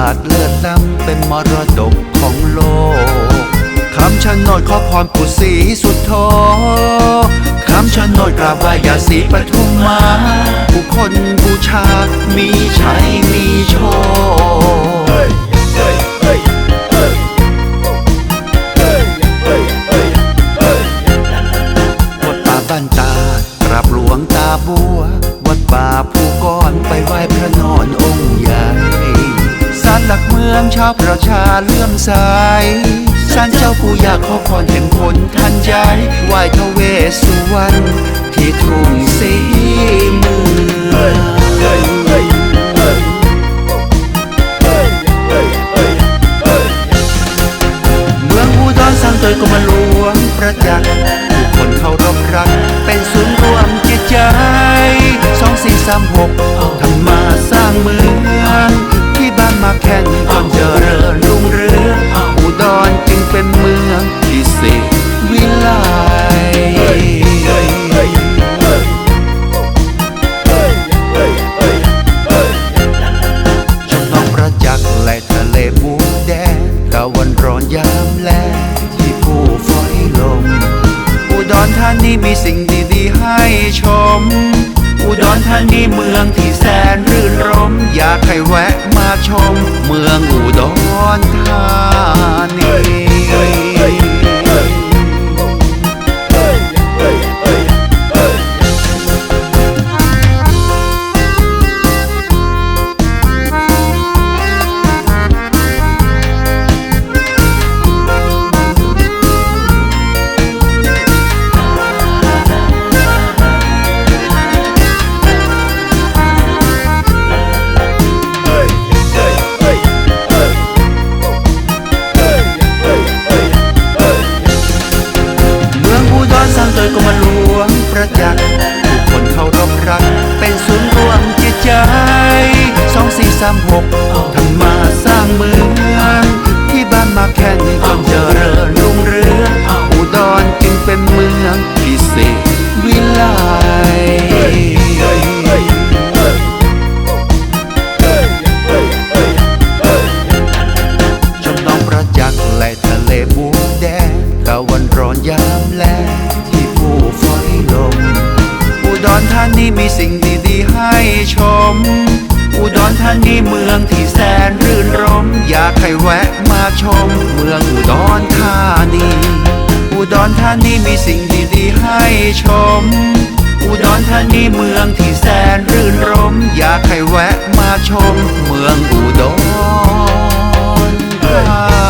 าทเลือดน้ำเป็นมรดกของโลกคำชันนอยขอพรปู่ศรีสุดโอคำชันนอยกราบไหว้ยาศรีปทุมมาผู้คนบูชามีชัยมีโชควัดป่าบ้านตากราบหลวงตาบัว วัดป่าผู้ก้อนไปไหว้พระนอนองค์ใหญ่าลหลักเมืองชาวประชาเลื่อมใสศาลเจ้าปู่ย่าขอพรแห่งคนทันใจไหว้ทเวสุวรรณที่ทุ่งสีเมืองเมืองอุดรสร้างโดยกรมหลวงประจักษ์ผู้คนเคารพรัก เป็นศูนย์รวมจิตใจสองสี่สามหกทำมาสร้างเมือง มาแข่งจนเจริญรุ่งเรืองอุดรจึงเป็นเมืองที่สิวิไลช่องน้องประจักษ์และทะเลบูแดงตะวันร้อนยามแลที่ผู้ฝอยลม อุดรธานีมีสิ่งดีๆให้ชม อุดรธานีเมืองที่แสนรื่นรมอยากให้แวะ ชมเมืองอุดร สี่สามหกทำมาสร้างเมืองที่บ้านมาแข่งจนเจริญรุ่งเรืองอุดรจึงเป็นเมืองที่สิวิไลชมน้องประจักษ์และทะเลบูแดงตะวันร้อนยามแลงที่ผู้ฝอยลมอุดรธานีมีสิ่งดีๆให้ชม อุดรธานีเมืองที่แสนรื่นรม อยากให้แวะมาชมเมืองอุดรธานี อุดรธานีมีสิ่งดีๆให้ชม อุดรธานีเมืองที่แสนรื่นรม อยากให้แวะมาชมเมืองอุดรธานี